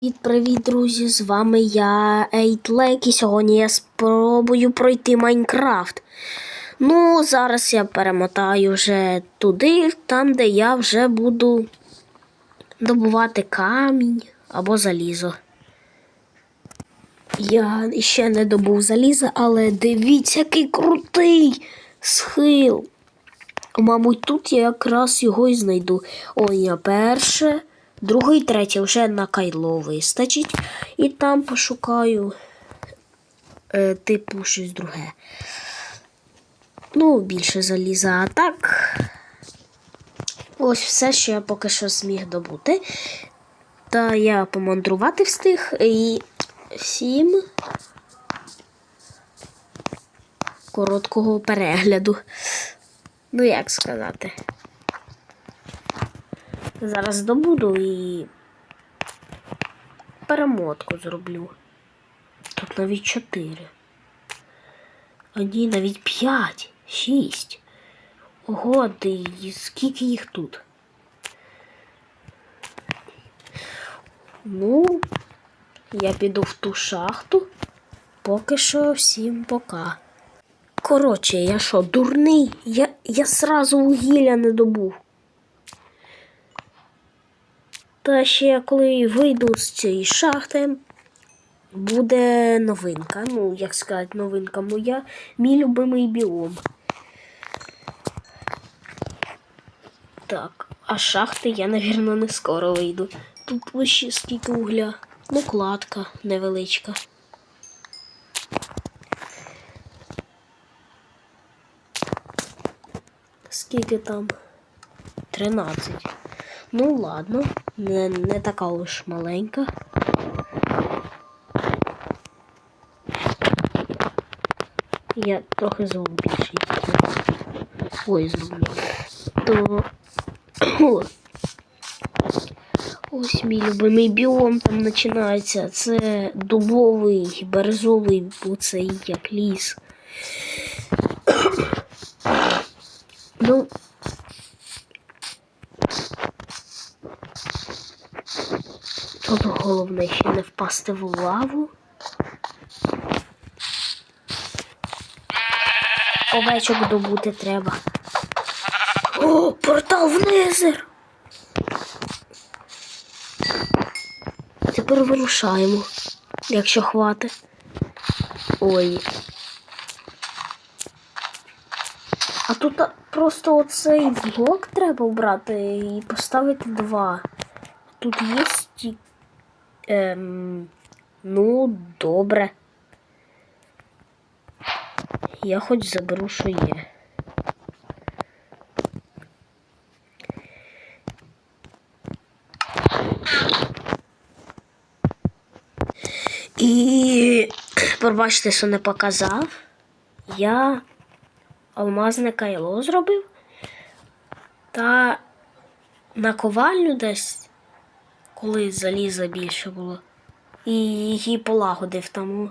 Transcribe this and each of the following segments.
Привіт, привіт, друзі! З вами я Ейтлек, і сьогодні я спробую пройти Майнкрафт. Ну, зараз я перемотаю вже туди, там, де я вже буду добувати камінь або залізо. Я ще не добув заліза, але дивіться, який крутий схил. Мабуть, тут я якраз його і знайду. Ой, я перше, друге і третє вже на кайло вистачить. І там пошукаю е, типу щось друге. Ну, більше заліза, а так. Ось все, що я поки що зміг добути. Та я помандрувати встиг і всім короткого перегляду. Ну, як сказати. Зараз добуду і перемотку зроблю. Тут навіть чотири. А ні, навіть п'ять, шість. Ого, ти, скільки їх тут? Ну, я піду в ту шахту. Поки що всім пока. Коротше, я що, дурний? Я, я сразу вугілля не добув. Та ще коли вийду з цієї шахти, буде новинка. Ну, як сказати, новинка моя, мій любимий біом. Так, а шахти я, навірно, не скоро вийду. Тут лише скільки угля. Ну, кладка невеличка. Скільки там? 13. Ну ладно, не, не така уж маленька. Я трохи звук більший. Ой, зроблю. То О. ось мій любимий біом там починається. Це дубовий, березовий, бо це як ліс. Ну, тут головне ще не впасти в лаву. Овечок добути треба. О, портал в Незер! Тепер вирушаємо, якщо хватить. Ой. А тут просто оцей блок треба вбрати і поставити два. Тут є. Ем... Ну, добре. Я хоч заберу, що є. І пробачте, що не показав. Я алмазне кайло зробив та наковальню десь, коли заліза більше було, і її полагодив тому.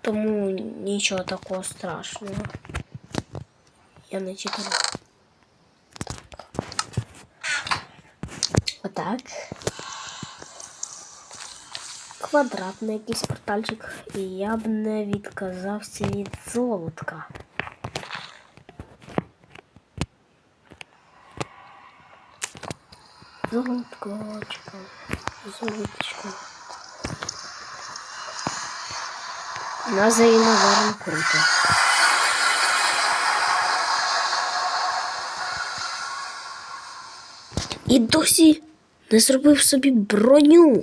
Тому нічого такого страшного. Я не читав. Отак. Квадратний якийсь портальчик. І я б не відказався від золотка. Золоточко, золоточко. Наза і наверно круто. І досі не зробив собі броню.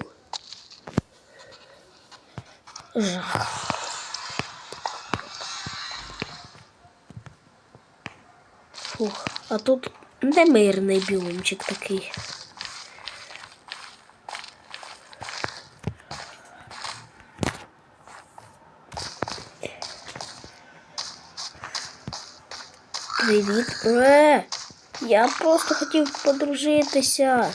Жах. Фух, а тут немирний біомчик такий. Привіт. Е, я просто хотів подружитися.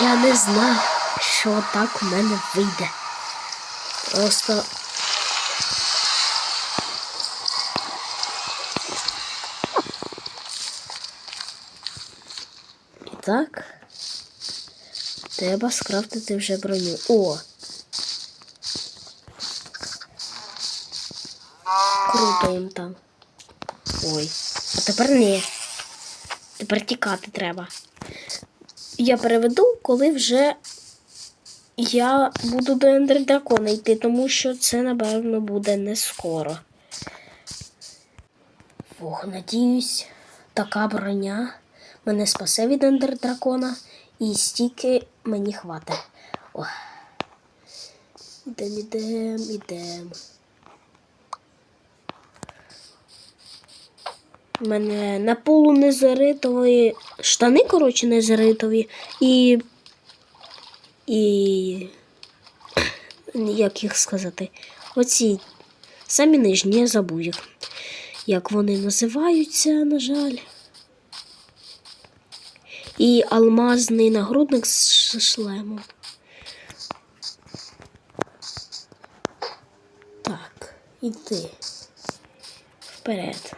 Я не знав, що так у мене вийде. Просто. Так. Треба скрафтити вже броню. О! Круто їм там. Ой. А тепер ні. Тепер тікати треба. Я переведу, коли вже я буду до ендердракона йти, тому що це, напевно, буде не скоро. Ох, надіюсь, така броня мене спасе від ендердракона і стільки мені хватить. О. Ідем, ідем. У мене на полу незаритові штани, коротше, незаритові і. І. Як їх сказати? Оці самі нижні, я забув їх. Як вони називаються, на жаль. І алмазний нагрудник з шлемом. Так, іди. Вперед.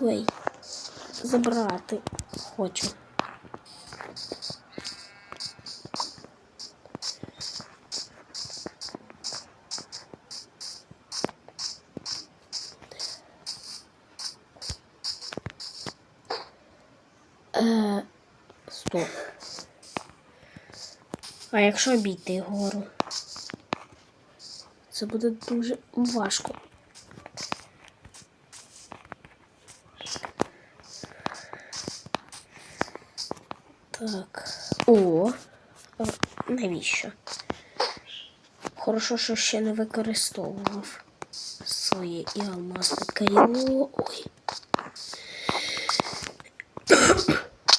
Ой, забрати хочу. А якщо обійти гору? Це буде дуже важко. Так. О. Навіщо? Хорошо, що ще не використовував своє і алмазне кайло. Ой.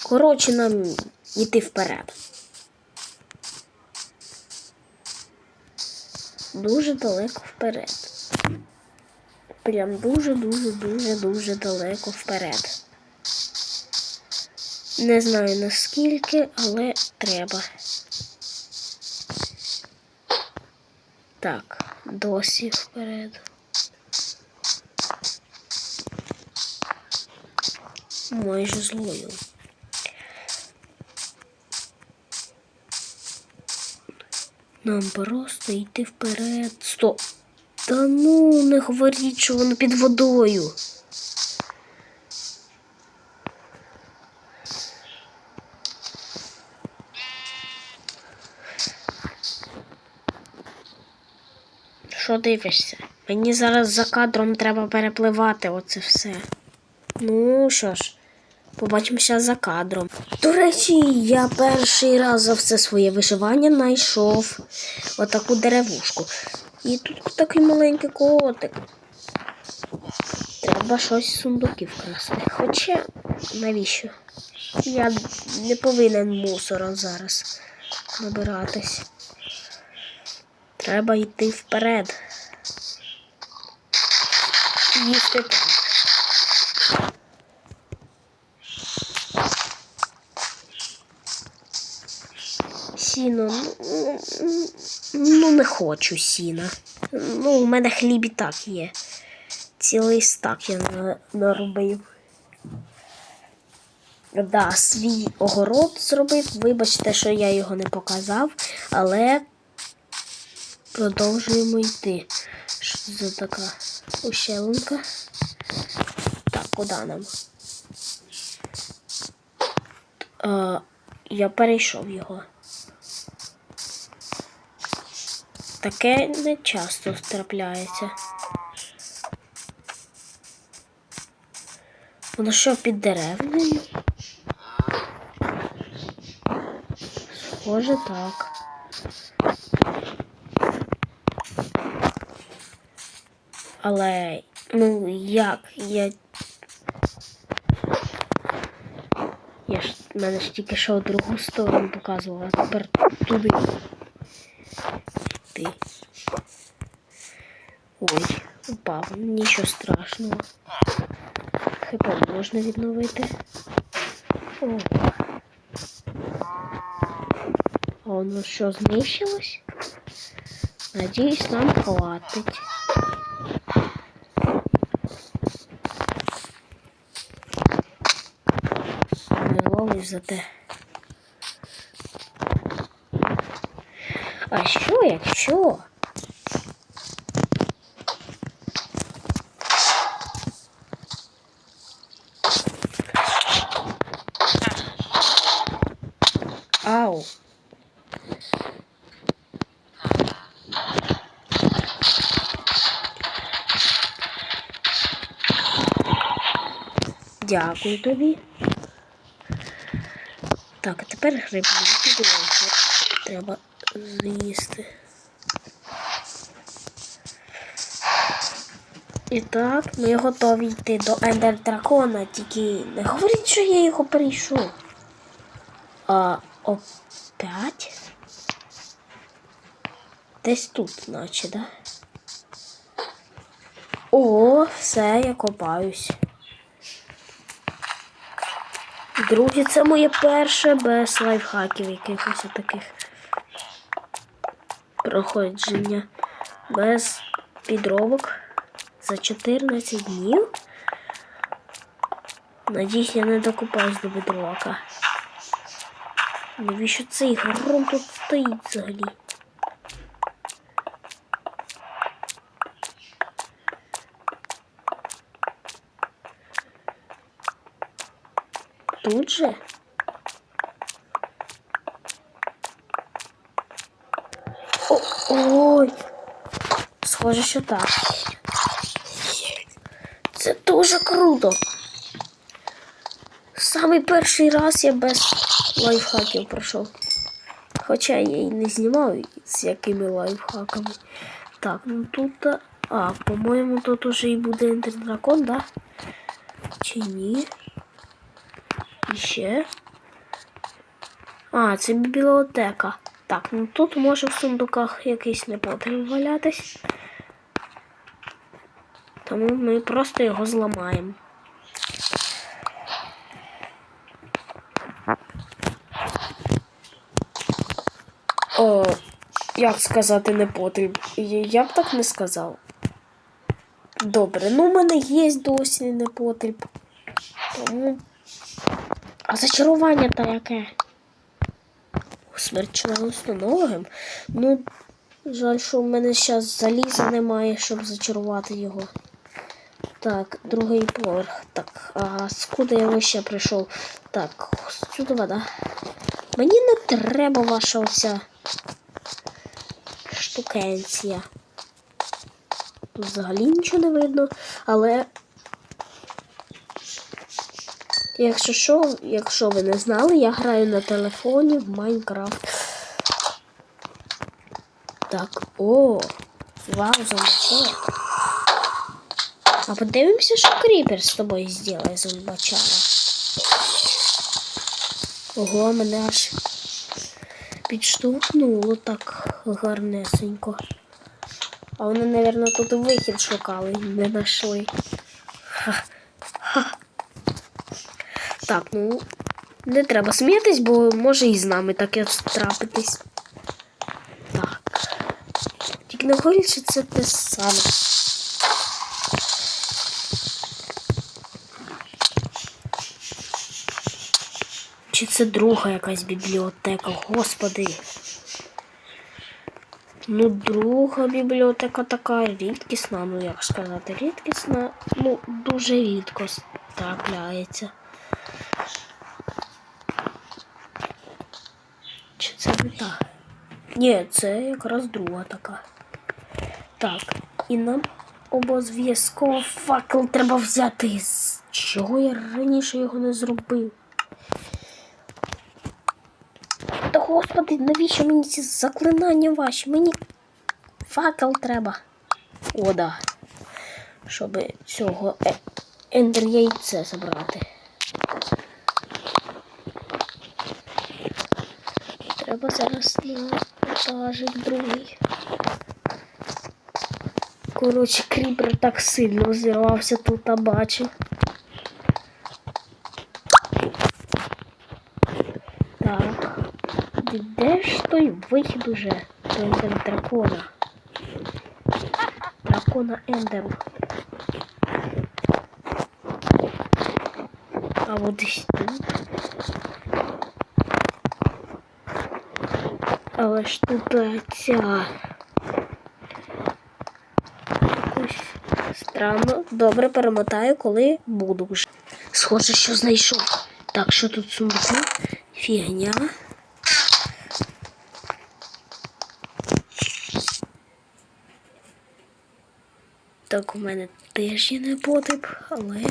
Коротше, нам йти вперед. Дуже далеко вперед. Прям дуже, дуже, дуже, дуже далеко вперед. Не знаю наскільки, але треба. Так, досі вперед. Майже злою. Нам просто йти вперед. Стоп. Та ну, не говоріть, що воно під водою. Що дивишся? Мені зараз за кадром треба перепливати оце все. Ну що ж, побачимося за кадром. До речі, я перший раз за все своє вишивання знайшов отаку деревушку. І тут такий маленький котик. Треба щось з сундуків красти. Хоча навіщо? Я не повинен мусором зараз набиратись. Треба йти вперед. Їсти. Сіно, ну, ну не хочу сіна. Ну, у мене хліб і так є. Цілий стак я на- наробив. Да, свій огород зробив. Вибачте, що я його не показав, але продовжуємо йти. Що це така ущелинка? Так, куди нам? А, я перейшов його. Таке не часто трапляється. Воно що під деревнею? Схоже так. Але, ну як? Я. Я ж мене ж тільки що в другу сторону показувала, а тепер туди. Ти. Ой, упав. Нічого страшного. ХП можна відновити. О. А воно що, знищилось? Надіюсь, нам хватить. Не ловиш за те. А що, якщо? Ау. Дякую тобі. Так, а тепер підлоги. Треба з'їсти. І так, ми готові йти до Ендер Дракона, тільки не говоріть, що я його перейшов. А опять? Десь тут, наче, да? О, все, я копаюсь. Друге, це моє перше без лайфхаків якихось таких проходження. Без підробок за 14 днів. Надіюсь, я не докупаюсь до бедрока. Навіщо цей гром тут стоїть взагалі? Тут же? О, ой! Схоже, що так. Це дуже круто. Самий перший раз я без лайфхаків пройшов. Хоча я і не знімав з якими лайфхаками. Так, ну тут. а, А, по-моєму, тут уже і буде ендердракон, да? Чи ні? І ще. А, це бібліотека. Так, ну тут може в сундуках якийсь непотріб валятись. Тому ми просто його зламаємо. О, як сказати непотріб? Я, б так не сказав. Добре, ну в мене є досі непотріб. Тому. А зачарування та яке? Смерть членоустановим? Ну, жаль, що в мене зараз заліза немає, щоб зачарувати його. Так, другий поверх. Так, а скуди я ще прийшов? Так, сюди вода. Мені не треба ваша оця штукенція. Тут взагалі нічого не видно, але якщо що, якщо ви не знали, я граю на телефоні в Майнкрафт. Так, о, вау, зомбачок. А подивимося, що кріпер з тобою зробить зомбачара. Ого, мене аж підштовхнуло так гарнесенько. А вони, мабуть, тут вихід шукали не знайшли. Ха. Ха. Так, ну не треба сміятись, бо може і з нами таке трапитись. Так. Тільки не говоріть, що це те саме. Чи це друга якась бібліотека, господи. Ну, друга бібліотека така рідкісна, ну як сказати, рідкісна, ну, дуже рідко трапляється. Чи це не та? Ні, це якраз друга така. Так, і нам обов'язково факел треба взяти. З чого я раніше його не зробив? Та господи, навіщо мені ці заклинання ваші? Мені факел треба. О, да. Щоб цього е ендер яйце забрати. Треба зараз на етажик другий. Коротше, кріпер так сильно розірвався тут, а бачив. Так. Де ж той вихід уже до дракона? дракона Ендеру. А от десь тут. Але ж тут ця. Якось странно. Добре перемотаю, коли буду вже. Схоже, що знайшов. Так, що тут сундуку? Фігня. Так, у мене теж є непотріб, але.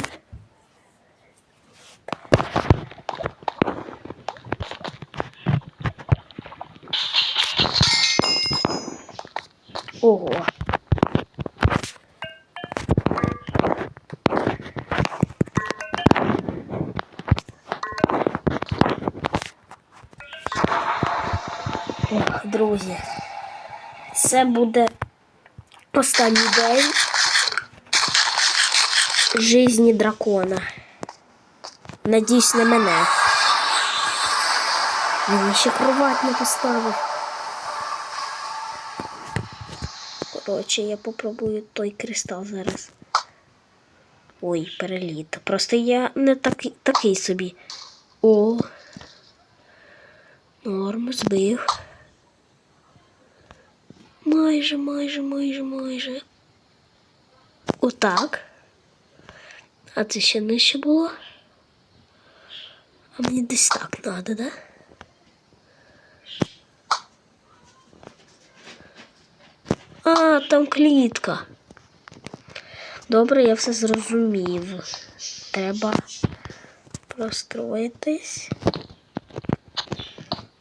Буде останній день жизни дракона. Надіюсь на мене. Він ще кровать не поставив. Коротше, я попробую той кристал зараз. Ой, переліт. Просто я не такий, такий собі. О. Норм, збив. Майже, майже, майже, майже. Отак. А це ще нижче було. А мені десь так треба, да? А, там клітка. Добре, я все зрозумів. Треба простроїтись.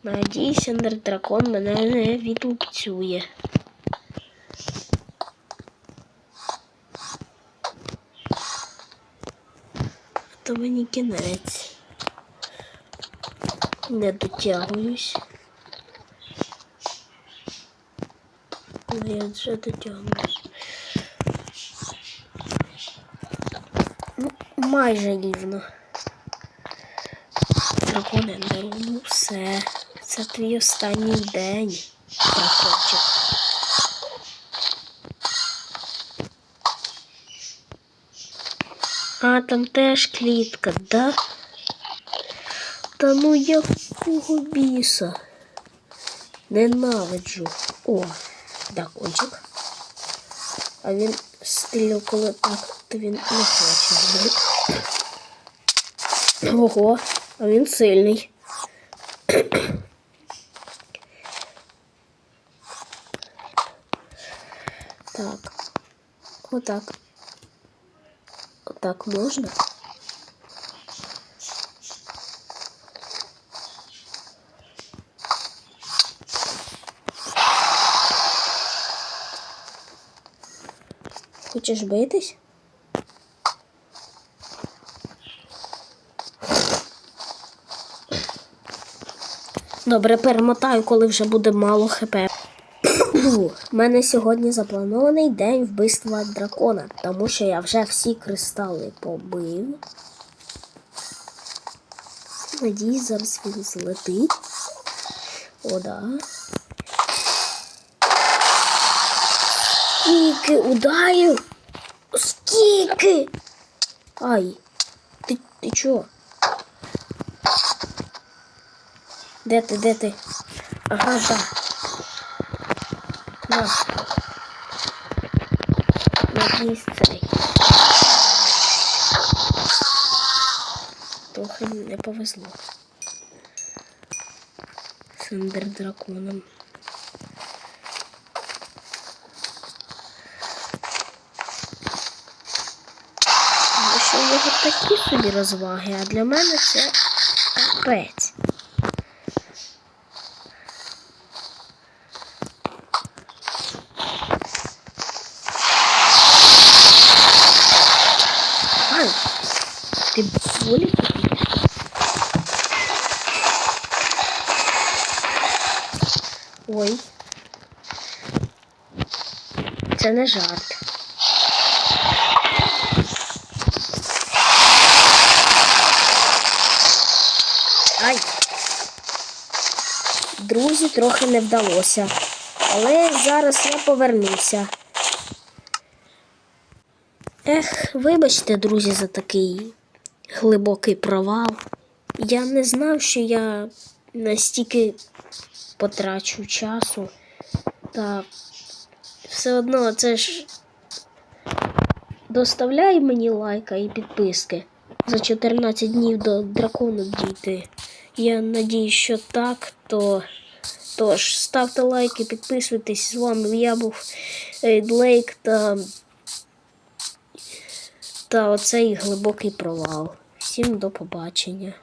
Надіюсь, ендердракон мене не відлупцює. То мені кінець. Не дотягуюсь. Я вже дотягнусь. Ну, майже рівно. Драконе ну все. Це твій останній день, дракончик. А, там теж клітка, да? Та ну якого біса? Ненавиджу. О, дракончик. А він стріляв, коли так, то він не хоче. Ого, а він сильний. Так. Отак. Отак можна? Хочеш битись? Добре, перемотаю, коли вже буде мало хп. У мене сьогодні запланований день вбивства дракона, тому що я вже всі кристали побив. Надіюсь, зараз він злетить. О, да. Скільки ударів! Скільки! Ай! Ти, ти чо? Де ти, де ти? Ага, да. На. Надіюсь цей. Трохи не повезло. З ендердраконом. Тому що у нього такі собі розваги, а для мене це капець. Ай, ти болі? Ой. Це не жарт. Ай. Друзі, трохи не вдалося. Але зараз я повернуся. Ех, вибачте, друзі, за такий глибокий провал. Я не знав, що я настільки потрачу часу. Та все одно це ж доставляй мені лайка і підписки за 14 днів до дракону дійти. Я надію, що так, то. Тож, ставте лайки, підписуйтесь. З вами я був Ейдлейк та, та оцей глибокий провал. Всім до побачення.